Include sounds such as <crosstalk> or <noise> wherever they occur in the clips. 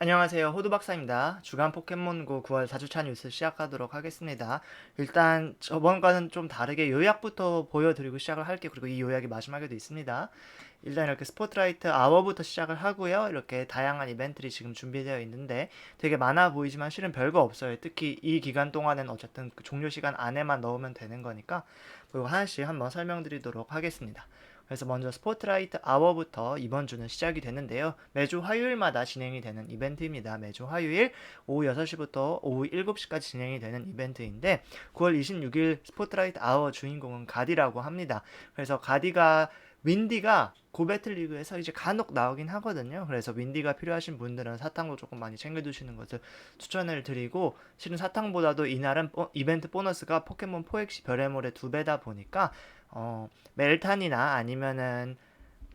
안녕하세요. 호두박사입니다. 주간 포켓몬고 9월 4주차 뉴스 시작하도록 하겠습니다. 일단 저번과는 좀 다르게 요약부터 보여드리고 시작을 할게요. 그리고 이 요약이 마지막에도 있습니다. 일단 이렇게 스포트라이트 아워부터 시작을 하고요. 이렇게 다양한 이벤트들이 지금 준비되어 있는데 되게 많아 보이지만 실은 별거 없어요. 특히 이 기간 동안은 어쨌든 그 종료 시간 안에만 넣으면 되는 거니까 그리고 하나씩 한번 설명드리도록 하겠습니다. 그래서 먼저 스포트라이트 아워부터 이번 주는 시작이 되는데요. 매주 화요일마다 진행이 되는 이벤트입니다. 매주 화요일 오후 6시부터 오후 7시까지 진행이 되는 이벤트인데 9월 26일 스포트라이트 아워 주인공은 가디라고 합니다. 그래서 가디가 윈디가 고배틀 리그에서 이제 간혹 나오긴 하거든요. 그래서 윈디가 필요하신 분들은 사탕도 조금 많이 챙겨두시는 것을 추천을 드리고 실은 사탕보다도 이날은 보- 이벤트 보너스가 포켓몬 포엑시 별의 모래 두 배다 보니까 어, 멜탄이나 아니면은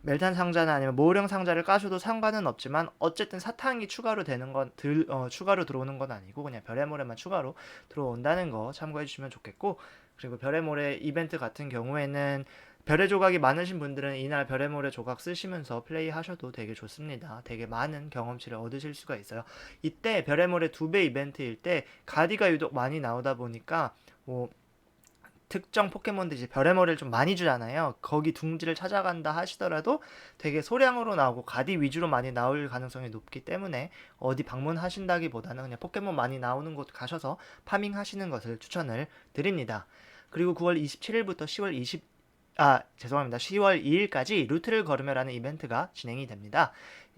멜탄 상자나 아니면 모령 상자를 까셔도 상관은 없지만 어쨌든 사탕이 추가로 되는 건 들, 어, 추가로 들어오는 건 아니고 그냥 별의 모래만 추가로 들어온다는 거 참고해 주시면 좋겠고 그리고 별의 모래 이벤트 같은 경우에는 별의 조각이 많으신 분들은 이날 별의 모래 조각 쓰시면서 플레이 하셔도 되게 좋습니다. 되게 많은 경험치를 얻으실 수가 있어요. 이때 별의 모래 두 배 이벤트일 때 가디가 유독 많이 나오다 보니까 뭐 특정 포켓몬들 이제 별의 머리를 좀 많이 주잖아요. 거기 둥지를 찾아간다 하시더라도 되게 소량으로 나오고 가디 위주로 많이 나올 가능성이 높기 때문에 어디 방문하신다기보다는 그냥 포켓몬 많이 나오는 곳 가셔서 파밍 하시는 것을 추천을 드립니다. 그리고 9월 27일부터 10월 20 아, 죄송합니다. 10월 2일까지 루트를 걸으며라는 이벤트가 진행이 됩니다.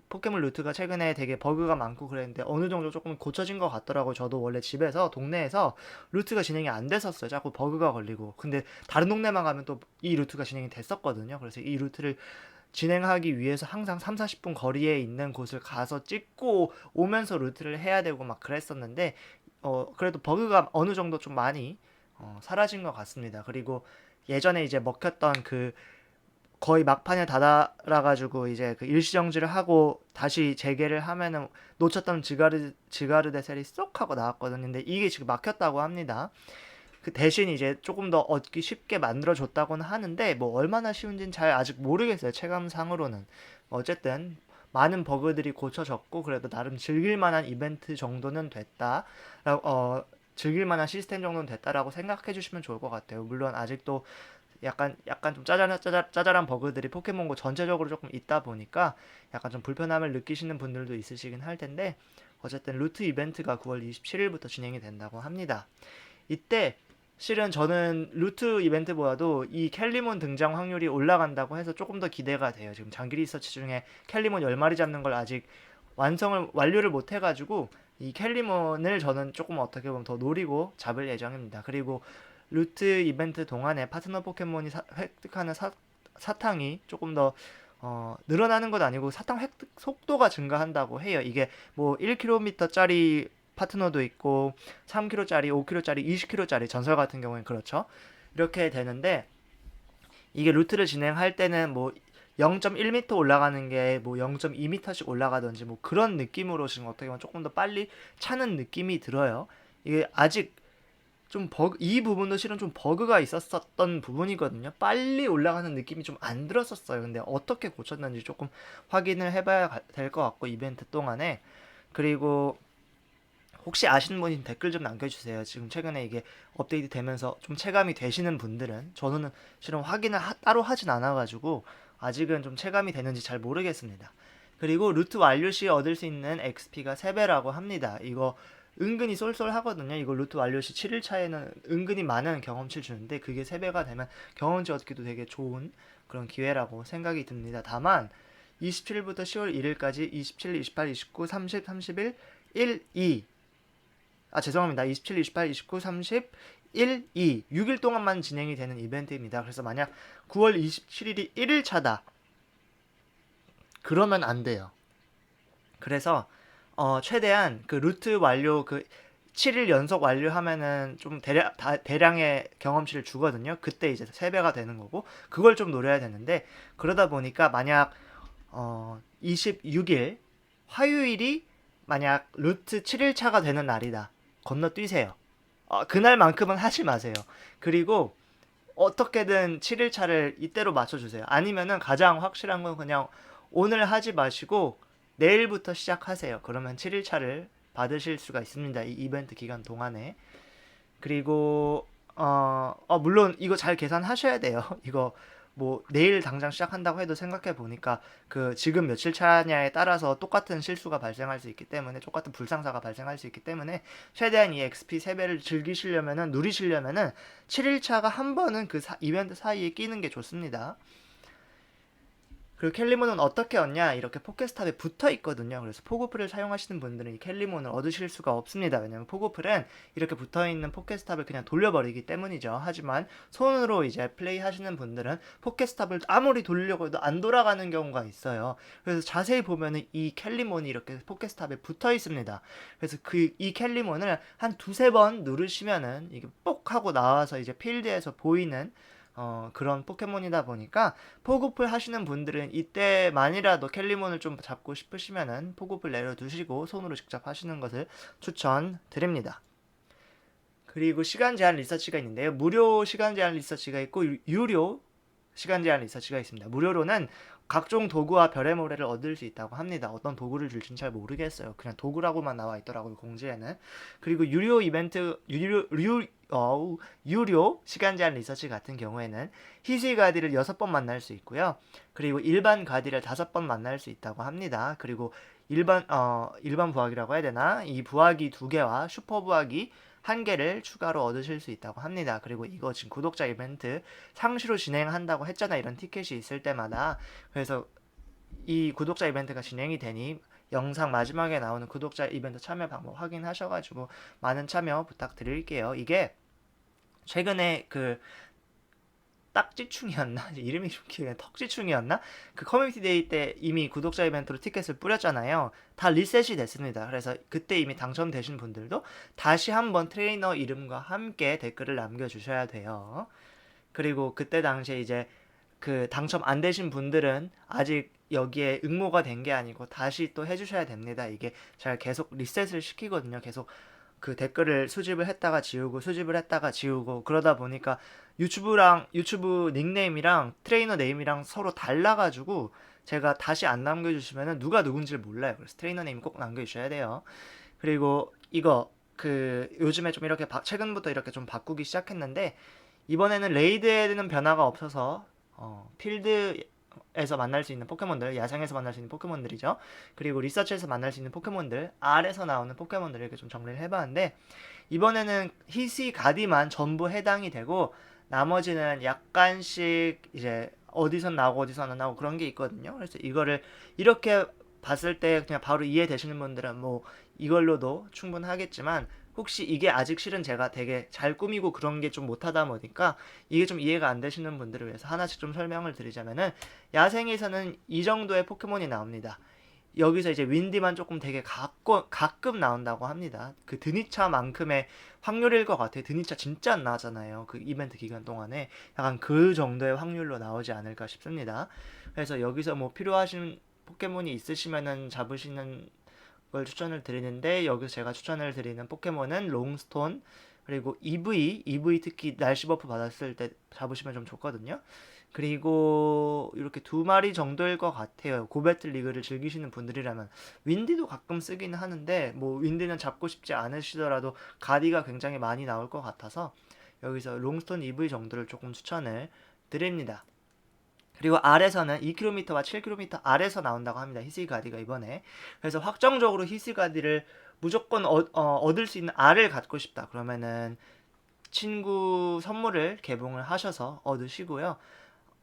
포켓몬 루트가 최근에 되게 버그가 많고 그랬는데 어느 정도 조금 고쳐진 것 같더라고요. 저도 원래 집에서 동네에서 루트가 진행이 안 됐었어요. 자꾸 버그가 걸리고. 근데 다른 동네만 가면 또 이 루트가 진행이 됐었거든요. 그래서 이 루트를 진행하기 위해서 항상 3, 40분 거리에 있는 곳을 가서 찍고 오면서 루트를 해야 되고 막 그랬었는데 어 그래도 버그가 어느 정도 좀 많이 어, 사라진 것 같습니다. 그리고 예전에 이제 먹혔던 그 거의 막판에 다다라가지고 이제 그 일시정지를 하고 다시 재개를 하면은 놓쳤던 지가르 지가르 데셀이 쏙 하고 나왔거든요. 근데 이게 지금 막혔다고 합니다. 그 대신 이제 조금 더 얻기 쉽게 만들어줬다고는 하는데 뭐 얼마나 쉬운지는 잘 아직 모르겠어요. 체감상으로는 어쨌든 많은 버그들이 고쳐졌고 그래도 나름 즐길만한 이벤트 정도는 됐다. 어, 즐길만한 시스템 정도는 됐다라고 생각해 주시면 좋을 것 같아요. 물론 아직도 약간 약간 좀 짜잘한 짜잘, 짜잘한 버그들이 포켓몬고 전체적으로 조금 있다 보니까 약간 좀 불편함을 느끼시는 분들도 있으시긴 할 텐데 어쨌든 루트 이벤트가 9월 27일부터 진행이 된다고 합니다. 이때 실은 저는 루트 이벤트보다도 이 캘리몬 등장 확률이 올라간다고 해서 조금 더 기대가 돼요. 지금 장기 리서치 중에 캘리몬 10마리 잡는 걸 아직 완성을 완료를 못 해가지고 이 캘리몬을 저는 조금 어떻게 보면 더 노리고 잡을 예정입니다. 그리고 루트 이벤트 동안에 파트너 포켓몬이 사- 획득하는 사, 사탕이 조금 더 어, 늘어나는 건 아니고 사탕 획득 속도가 증가한다고 해요. 이게 뭐 1km짜리 파트너도 있고 3km짜리, 5km짜리, 20km짜리 전설 같은 경우엔 그렇죠. 이렇게 되는데 이게 루트를 진행할 때는 뭐 0.1m 올라가는 게 뭐 0.2m씩 올라가든지 뭐 그런 느낌으로 지금 어떻게 보면 조금 더 빨리 차는 느낌이 들어요. 이게 아직 좀 버그 이 부분도 실은 좀 버그가 있었었던 부분이거든요. 빨리 올라가는 느낌이 좀 안 들었었어요. 근데 어떻게 고쳤는지 조금 확인을 해봐야 될 것 같고 이벤트 동안에 그리고 혹시 아시는 분이 댓글 좀 남겨주세요. 지금 최근에 이게 업데이트 되면서 좀 체감이 되시는 분들은 저는 실은 확인을 하- 따로 하진 않아가지고 아직은 좀 체감이 되는지 잘 모르겠습니다. 그리고 루트 완료 시 얻을 수 있는 XP가 3배라고 합니다. 이거 은근히 쏠쏠하거든요. 이거 루트 완료 시 7일 차에는 은근히 많은 경험치를 주는데 그게 3배가 되면 경험치 얻기도 되게 좋은 그런 기회라고 생각이 듭니다. 다만 27일부터 10월 1일까지 27, 28, 29, 30, 31, 1, 2 아 죄송합니다. 27, 28, 29, 30, 1, 2 6일 동안만 진행이 되는 이벤트입니다. 그래서 만약 9월 27일이 1일 차다. 그러면 안 돼요. 그래서 어 최대한 그 루트 완료 그 7일 연속 완료하면은 좀 대량 다, 대량의 경험치를 주거든요. 그때 이제 3배가 되는 거고 그걸 좀 노려야 되는데 그러다 보니까 만약 어 26일 화요일이 만약 루트 7일 차가 되는 날이다. 건너뛰세요. 어, 그날만큼은 하지 마세요. 그리고 어떻게든 7일 차를 이때로 맞춰주세요. 아니면은 가장 확실한 건 그냥 오늘 하지 마시고 내일부터 시작하세요. 그러면 7일차를 받으실 수가 있습니다. 이 이벤트 기간 동안에. 그리고 어, 어 물론 이거 잘 계산하셔야 돼요. <laughs> 이거 뭐 내일 당장 시작한다고 해도 생각해 보니까 그 지금 며칠 차냐에 따라서 똑같은 실수가 발생할 수 있기 때문에 똑같은 불상사가 발생할 수 있기 때문에 최대한 이 XP 세배를 즐기시려면은 누리시려면은 7일 차가 한 번은 그 사- 이벤트 사이에 끼는 게 좋습니다. 그리고 캘리몬은 어떻게 얻냐? 이렇게 포켓스탑에 붙어 있거든요. 그래서 포고플을 사용하시는 분들은 이 캘리몬을 얻으실 수가 없습니다. 왜냐면 포고플은 이렇게 붙어 있는 포켓스탑을 그냥 돌려버리기 때문이죠. 하지만 손으로 이제 플레이 하시는 분들은 포켓스탑을 아무리 돌리려고 해도 안 돌아가는 경우가 있어요. 그래서 자세히 보면은 이 캘리몬이 이렇게 포켓스탑에 붙어 있습니다. 그래서 그 이 캘리몬을 한 두세 번 누르시면은 이게 뽁 하고 나와서 이제 필드에서 보이는 어, 그런 포켓몬이다 보니까 포구풀 하시는 분들은 이때만이라도 캘리몬을 좀 잡고 싶으시면은 포구풀 내려두시고 손으로 직접 하시는 것을 추천드립니다. 그리고 시간 제한 리서치가 있는데요. 무료 시간 제한 리서치가 있고 유- 유료 시간 제한 리서치가 있습니다. 무료로는 각종 도구와 별의 모래를 얻을 수 있다고 합니다. 어떤 도구를 줄지는 잘 모르겠어요. 그냥 도구라고만 나와 있더라고요, 공지에는. 그리고 유료 이벤트, 유료, 유, 어우, 유료 시간 제한 리서치 같은 경우에는 희귀 가디를 6번 만날 수 있고요. 그리고 일반 가디를 5번 만날 수 있다고 합니다. 그리고 일반, 어, 일반 부하기라고 해야 되나? 이 부하기 두 개와 슈퍼 부하기 한 개를 추가로 얻으실 수 있다고 합니다. 그리고 이거 지금 구독자 이벤트 상시로 진행한다고 했잖아. 이런 티켓이 있을 때마다. 그래서 이 구독자 이벤트가 진행이 되니 영상 마지막에 나오는 구독자 이벤트 참여 방법 확인하셔가지고 많은 참여 부탁드릴게요. 이게 최근에 그 딱지충이었나? <laughs> 이름이 좀 기억이. 턱지충이었나? 그 커뮤니티 데이 때 이미 구독자 이벤트로 티켓을 뿌렸잖아요. 다 리셋이 됐습니다. 그래서 그때 이미 당첨되신 분들도 다시 한번 트레이너 이름과 함께 댓글을 남겨주셔야 돼요. 그리고 그때 당시에 이제 그 당첨 안 되신 분들은 아직 여기에 응모가 된 게 아니고 다시 또 해주셔야 됩니다. 이게 제가 계속 리셋을 시키거든요. 계속 그 댓글을 수집을 했다가 지우고 수집을 했다가 지우고 그러다 보니까 유튜브랑 유튜브 닉네임이랑 트레이너 네임이랑 서로 달라가지고 제가 다시 안 남겨주시면은 누가 누군지를 몰라요. 그래서 트레이너 네임 꼭 남겨주셔야 돼요. 그리고 이거 그 요즘에 좀 이렇게 바- 최근부터 이렇게 좀 바꾸기 시작했는데 이번에는 레이드에는 변화가 없어서 어, 필드 에서 만날 수 있는 포켓몬들, 야생에서 만날 수 있는 포켓몬들이죠. 그리고 리서치에서 만날 수 있는 포켓몬들, R에서 나오는 포켓몬들 이렇게 좀 정리를 해봤는데 이번에는 히시 가디만 전부 해당이 되고 나머지는 약간씩 이제 어디선 나오고 어디선 안 나오고 그런 게 있거든요. 그래서 이거를 이렇게 봤을 때 그냥 바로 이해되시는 분들은 뭐 이걸로도 충분하겠지만 혹시 이게 아직 실은 제가 되게 잘 꾸미고 그런 게 좀 못하다 보니까 이게 좀 이해가 안 되시는 분들을 위해서 하나씩 좀 설명을 드리자면은 야생에서는 이 정도의 포켓몬이 나옵니다. 여기서 이제 윈디만 조금 되게 가끔, 가끔 나온다고 합니다. 그 드니차만큼의 확률일 것 같아요. 드니차 진짜 안 나왔잖아요. 그 이벤트 기간 동안에 약간 그 정도의 확률로 나오지 않을까 싶습니다. 그래서 여기서 뭐 필요하신 포켓몬이 있으시면은 잡으시는 걸 추천을 드리는데 여기서 제가 추천을 드리는 포켓몬은 롱스톤 그리고 EV, EV 특히 날씨 버프 받았을 때 잡으시면 좀 좋거든요. 그리고 이렇게 두 마리 정도일 것 같아요. 고배틀 리그를 즐기시는 분들이라면 윈디도 가끔 쓰긴 하는데 뭐 윈디는 잡고 싶지 않으시더라도 가디가 굉장히 많이 나올 것 같아서 여기서 롱스톤 EV 정도를 조금 추천을 드립니다. 그리고 R에서는 2km와 7km 아래서 나온다고 합니다. 히스 가디가 이번에. 그래서 확정적으로 히스 가디를 무조건 어, 어, 얻을 수 있는 R을 갖고 싶다. 그러면은 친구 선물을 개봉을 하셔서 얻으시고요.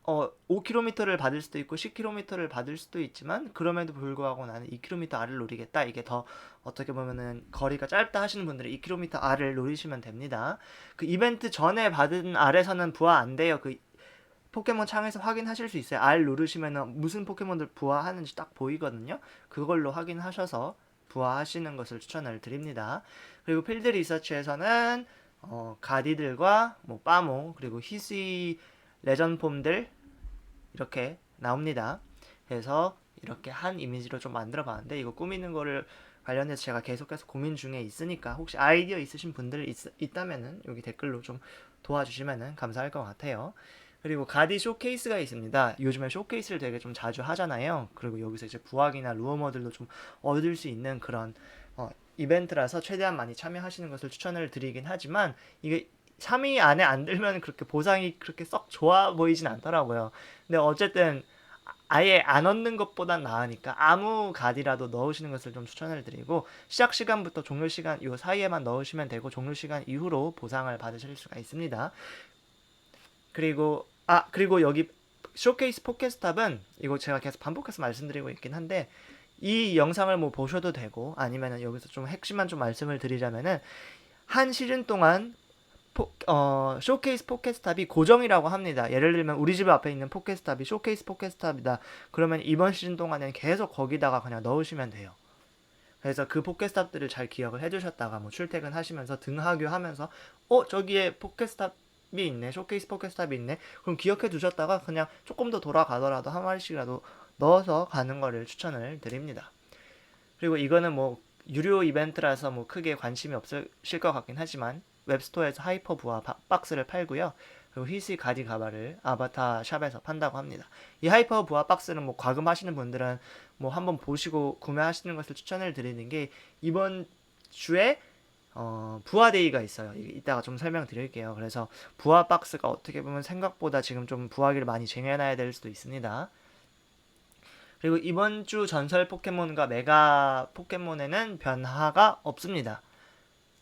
어, 5km를 받을 수도 있고 10km를 받을 수도 있지만 그럼에도 불구하고 나는 2km R을 노리겠다. 이게 더 어떻게 보면은 거리가 짧다 하시는 분들은 2km R을 노리시면 됩니다. 그 이벤트 전에 받은 R에서는 부하 안 돼요. 그 포켓몬 창에서 확인하실 수 있어요. R 누르시면은 무슨 포켓몬들 부화하는지 딱 보이거든요. 그걸로 확인하셔서 부화하시는 것을 추천을 드립니다. 그리고 필드 리서치에서는 어, 가디들과 뭐 빠모 그리고 히스이 레전 폼들 이렇게 나옵니다. 그래서 이렇게 한 이미지로 좀 만들어 봤는데 이거 꾸미는 거를 관련해서 제가 계속해서 고민 중에 있으니까 혹시 아이디어 있으신 분들 있, 있다면은 여기 댓글로 좀 도와주시면은 감사할 것 같아요. 그리고 가디 쇼케이스가 있습니다. 요즘에 쇼케이스를 되게 좀 자주 하잖아요. 그리고 여기서 이제 부학이나 루어머들도 좀 얻을 수 있는 그런 어, 이벤트라서 최대한 많이 참여하시는 것을 추천을 드리긴 하지만 이게 3위 안에 안 들면 그렇게 보상이 그렇게 썩 좋아 보이진 않더라고요. 근데 어쨌든 아예 안 얻는 것보단 나으니까 아무 가디라도 넣으시는 것을 좀 추천을 드리고 시작 시간부터 종료 시간 요 사이에만 넣으시면 되고 종료 시간 이후로 보상을 받으실 수가 있습니다. 그리고 아 그리고 여기 쇼케이스 포켓스탑은 이거 제가 계속 반복해서 말씀드리고 있긴 한데 이 영상을 뭐 보셔도 되고 아니면은 여기서 좀 핵심만 좀 말씀을 드리자면은 한 시즌 동안 포, 어, 쇼케이스 포켓스탑이 고정이라고 합니다. 예를 들면 우리 집 앞에 있는 포켓스탑이 쇼케이스 포켓스탑이다. 그러면 이번 시즌 동안에는 계속 거기다가 그냥 넣으시면 돼요. 그래서 그 포켓스탑들을 잘 기억을 해두셨다가 뭐 출퇴근하시면서 등하교하면서 어 저기에 포켓스탑 이 있네 쇼케이스 포켓스탑이 있네 그럼 기억해 두셨다가 그냥 조금 더 돌아가더라도 한 마리씩이라도 넣어서 가는 거를 추천을 드립니다. 그리고 이거는 뭐 유료 이벤트라서 뭐 크게 관심이 없으실 것 같긴 하지만 웹스토어에서 하이퍼 바- 박스를 팔고요. 그리고 히스 가디 가바를 아바타 샵에서 판다고 합니다. 이 하이퍼 부하 박스는 뭐 과금하시는 분들은 뭐 한번 보시고 구매하시는 것을 추천을 드리는 게 이번 주에 어, 부하데이가 있어요. 이- 이따가 좀 설명드릴게요. 그래서 부하 박스가 어떻게 보면 생각보다 지금 좀 부하기를 많이 쟁여놔야 될 수도 있습니다. 그리고 이번 주 전설 포켓몬과 메가 포켓몬에는 변화가 없습니다.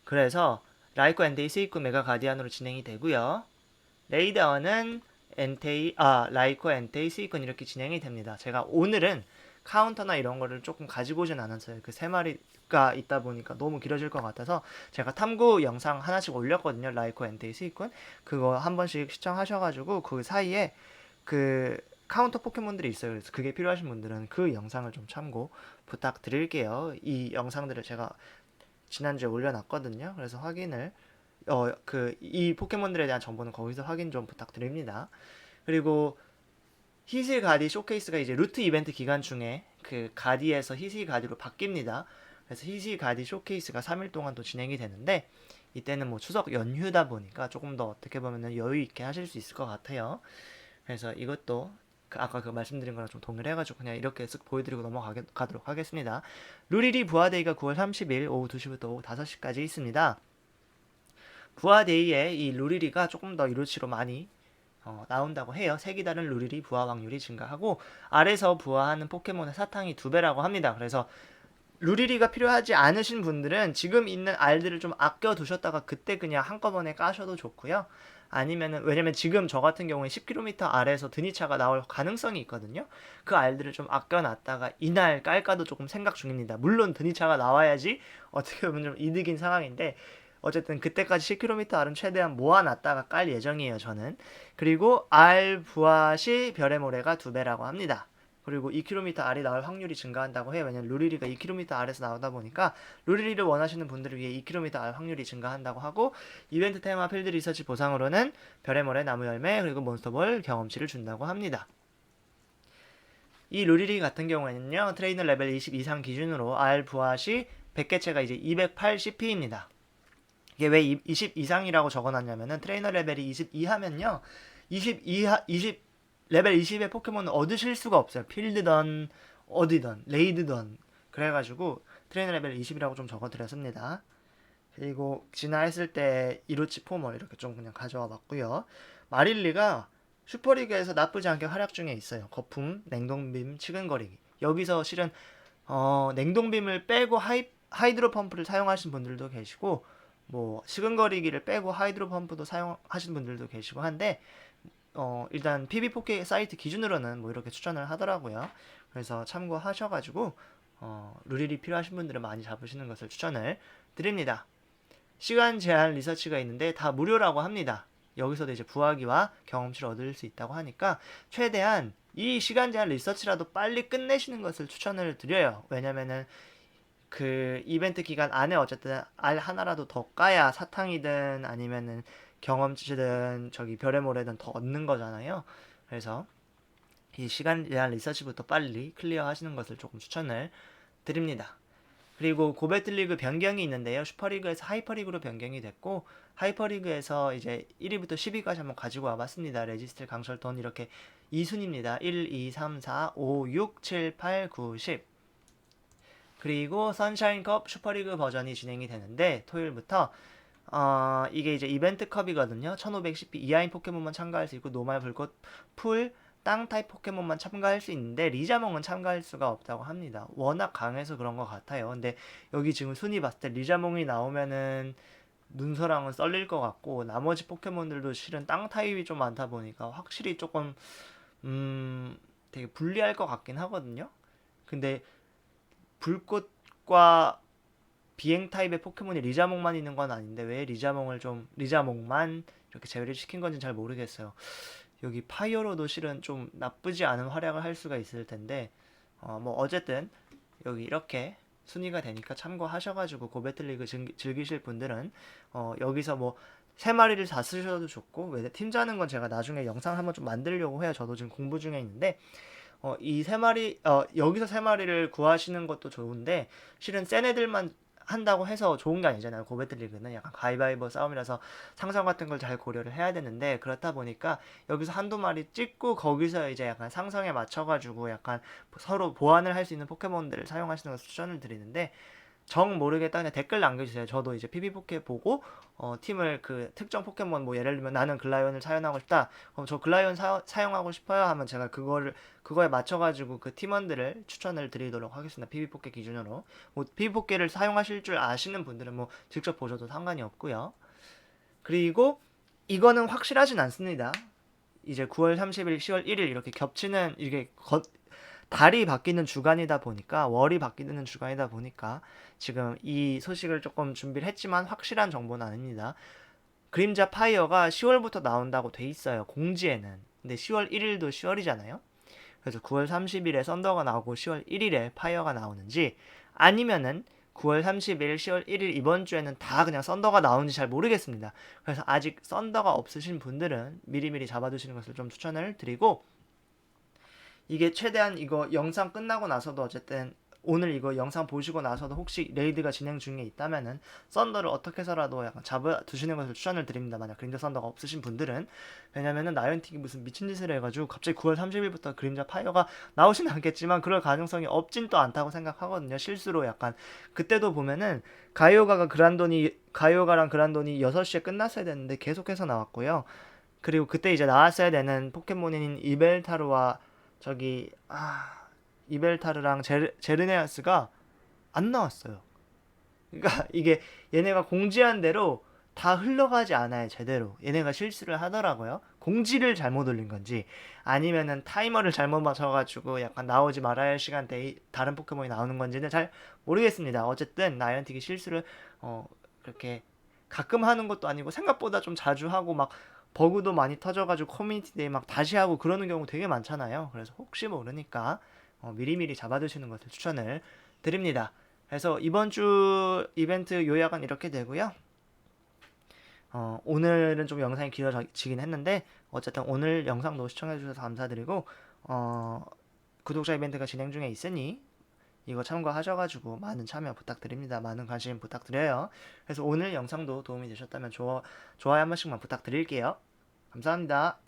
그래서 라이코 엔테이 스이쿠 메가 가디안으로 진행이 되고요. 레이더는 엔테이 아 라이코 엔테이 스이쿠는 이렇게 진행이 됩니다. 제가 오늘은 카운터나 이런 거를 조금 가지고 오진 않았어요. 그 세 마리가 있다 보니까 너무 길어질 것 같아서 제가 탐구 영상 하나씩 올렸거든요. 라이코 엔테이 스이쿠 그거 한 번씩 시청하셔가지고 그 사이에 그 카운터 포켓몬들이 있어요. 그래서 그게 필요하신 분들은 그 영상을 좀 참고 부탁드릴게요. 이 영상들을 제가 지난주에 올려놨거든요. 그래서 확인을 어 그 이 포켓몬들에 대한 정보는 거기서 확인 좀 부탁드립니다. 그리고 히스 가디 쇼케이스가 이제 루트 이벤트 기간 중에 그 가디에서 히스 가디로 바뀝니다. 그래서 히스 가디 쇼케이스가 3일 동안 또 진행이 되는데 이때는 뭐 추석 연휴다 보니까 조금 더 어떻게 보면은 여유 있게 하실 수 있을 것 같아요. 그래서 이것도 그 아까 그 말씀드린 거랑 좀 동일해 가지고 그냥 이렇게 쓱 보여드리고 넘어가도록 하겠습니다. 루리리 부하데이가 9월 30일 오후 2시부터 오후 5시까지 있습니다. 부하데이에 이 루리리가 조금 더 이루치로 많이 어, 나온다고 해요. 색이 다른 루리리 부하 확률이 증가하고 아래서 부하하는 포켓몬의 사탕이 두 배라고 합니다. 그래서 루리리가 필요하지 않으신 분들은 지금 있는 알들을 좀 아껴 두셨다가 그때 그냥 한꺼번에 까셔도 좋고요. 아니면은 왜냐면 지금 저 같은 경우에 10km 아래에서 드니차가 나올 가능성이 있거든요. 그 알들을 좀 아껴 놨다가 이날 깔까도 조금 생각 중입니다. 물론 드니차가 나와야지 어떻게 보면 좀 이득인 상황인데 어쨌든 그때까지 10km 알은 최대한 모아놨다가 깔 예정이에요. 저는 그리고 알 부하 시 별의 모래가 두 배라고 합니다. 그리고 2km 알이 나올 확률이 증가한다고 해요. 왜냐면 루리리가 2km 알에서 나오다 보니까 루리리를 원하시는 분들을 위해 2km 알 확률이 증가한다고 하고 이벤트 테마 필드 리서치 보상으로는 별의 모래 나무 열매 그리고 몬스터볼 경험치를 준다고 합니다. 이 루리리 같은 경우에는요. 트레이너 레벨 20 이상 기준으로 알 부하 시 100개체가 이제 280p입니다. 이게 왜 20 이상이라고 적어놨냐면은 트레이너 레벨이 20 이하면요. 20 이하 20 레벨 20의 포켓몬을 얻으실 수가 없어요. 필드던 어디던 레이드던 그래가지고 트레이너 레벨 20이라고 좀 적어드렸습니다. 그리고 진화했을 때 이로치 포머 이렇게 좀 그냥 가져와 봤고요. 마릴리가 슈퍼리그에서 나쁘지 않게 활약 중에 있어요. 거품, 냉동빔, 치근거리기. 여기서 실은 어, 냉동빔을 빼고 하이, 하이드로 펌프를 사용하신 분들도 계시고 뭐 시근거리기를 빼고 하이드로 펌프도 사용하시는 분들도 계시고 한데 어 일단 PB4K 사이트 기준으로는 뭐 이렇게 추천을 하더라고요. 그래서 참고하셔가지고 어 루릴이 필요하신 분들은 많이 잡으시는 것을 추천을 드립니다. 시간 제한 리서치가 있는데 다 무료라고 합니다. 여기서도 이제 부하기와 경험치를 얻을 수 있다고 하니까 최대한 이 시간 제한 리서치라도 빨리 끝내시는 것을 추천을 드려요. 왜냐면은 그 이벤트 기간 안에 어쨌든 알 하나라도 더 까야 사탕이든 아니면은 경험치든 저기 별의 모래든 더 얻는 거잖아요. 그래서 이 시간 제한 리서치부터 빨리 클리어 하시는 것을 조금 추천을 드립니다. 그리고 고배틀리그 변경이 있는데요. 슈퍼리그에서 하이퍼리그로 변경이 됐고 하이퍼리그에서 이제 1위부터 10위까지 한번 가지고 와봤습니다. 레지스틀 강철돈 이렇게 2순입니다. 1, 2, 3, 4, 5, 6, 7, 8, 9, 10 그리고 선샤인컵 슈퍼리그 버전이 진행이 되는데 토요일부터 어, 이게 이제 이벤트 컵이거든요. 1510p 이하인 포켓몬만 참가할 수 있고 노말 불꽃 풀 땅 타입 포켓몬만 참가할 수 있는데 리자몽은 참가할 수가 없다고 합니다. 워낙 강해서 그런 것 같아요. 근데 여기 지금 순위 봤을 때 리자몽이 나오면은 눈서랑은 썰릴 것 같고 나머지 포켓몬들도 실은 땅 타입이 좀 많다 보니까 확실히 조금 음 되게 불리할 것 같긴 하거든요. 근데 불꽃과 비행 타입의 포켓몬이 리자몽만 있는 건 아닌데 왜 리자몽을 좀 리자몽만 이렇게 제외를 시킨 건지 잘 모르겠어요. 여기 파이어로도 실은 좀 나쁘지 않은 활약을 할 수가 있을 텐데 어 뭐 어쨌든 여기 이렇게 순위가 되니까 참고하셔가지고 고배틀리그 즐- 즐기실 분들은 어 여기서 뭐 세 마리를 다 쓰셔도 좋고 왜팀 짜는 건 제가 나중에 영상 한번 좀 만들려고 해요. 저도 지금 공부 중에 있는데 어, 이 세 마리, 어, 여기서 세 마리를 구하시는 것도 좋은데, 실은 센 애들만 한다고 해서 좋은 게 아니잖아요. 고배틀리그는 약간 가위바위보 싸움이라서 상성 같은 걸 잘 고려를 해야 되는데, 그렇다 보니까 여기서 한두 마리 찍고 거기서 이제 약간 상성에 맞춰가지고 약간 서로 보완을 할 수 있는 포켓몬들을 사용하시는 것을 추천을 드리는데, 정 모르겠다 그냥 댓글 남겨주세요. 저도 이제 PB포켓 보고 어, 팀을 그 특정 포켓몬 뭐 예를 들면 나는 글라이온을 사용하고 싶다. 그럼 저 글라이온 사, 사용하고 싶어요 하면 제가 그거를 그거에 맞춰가지고 그 팀원들을 추천을 드리도록 하겠습니다. PB포켓 기준으로. 뭐 PB포켓을 사용하실 줄 아시는 분들은 뭐 직접 보셔도 상관이 없고요. 그리고 이거는 확실하진 않습니다. 이제 9월 30일, 10월 1일 이렇게 겹치는 이게 거, 달이 바뀌는 주간이다 보니까 월이 바뀌는 주간이다 보니까 지금 이 소식을 조금 준비를 했지만 확실한 정보는 아닙니다. 그림자 파이어가 10월부터 나온다고 돼 있어요. 공지에는. 근데 10월 1일도 10월이잖아요. 그래서 9월 30일에 썬더가 나오고 10월 1일에 파이어가 나오는지 아니면은 9월 30일, 10월 1일 이번 주에는 다 그냥 썬더가 나오는지 잘 모르겠습니다. 그래서 아직 썬더가 없으신 분들은 미리미리 잡아두시는 것을 좀 추천을 드리고 이게 최대한 이거 영상 끝나고 나서도 어쨌든 오늘 이거 영상 보시고 나서도 혹시 레이드가 진행 중에 있다면은 썬더를 어떻게 해서라도 약간 잡아 두시는 것을 추천을 드립니다. 만약 그림자 썬더가 없으신 분들은 왜냐면은 나연틱이 무슨 미친 짓을 해가지고 갑자기 9월 30일부터 그림자 파이어가 나오진 않겠지만 그럴 가능성이 없진 또 않다고 생각하거든요. 실수로 약간 그때도 보면은 가요가가 그란돈이 가요가랑 그란돈이 6시에 끝났어야 되는데 계속해서 나왔고요. 그리고 그때 이제 나왔어야 되는 포켓몬인 이벨타르와 저기 아 이벨타르랑 제르, 제르네아스가 안 나왔어요. 그러니까 <laughs> 이게 얘네가 공지한 대로 다 흘러가지 않아요 제대로. 얘네가 실수를 하더라고요. 공지를 잘못 올린 건지 아니면은 타이머를 잘못 맞춰가지고 약간 나오지 말아야 할 시간대에 다른 포켓몬이 나오는 건지는 잘 모르겠습니다. 어쨌든 나이언틱이 실수를 어 그렇게 가끔 하는 것도 아니고 생각보다 좀 자주 하고 막 버그도 많이 터져가지고 커뮤니티 데이 막 다시 하고 그러는 경우 되게 많잖아요. 그래서 혹시 모르니까 어, 미리미리 잡아두시는 것을 추천을 드립니다. 그래서 이번 주 이벤트 요약은 이렇게 되고요. 어, 오늘은 좀 영상이 길어지긴 했는데 어쨌든 오늘 영상도 시청해주셔서 감사드리고 어, 구독자 이벤트가 진행 중에 있으니 이거 참고하셔가지고 많은 참여 부탁드립니다. 많은 관심 부탁드려요. 그래서 오늘 영상도 도움이 되셨다면 좋아, 좋아요 한 번씩만 부탁드릴게요. 감사합니다.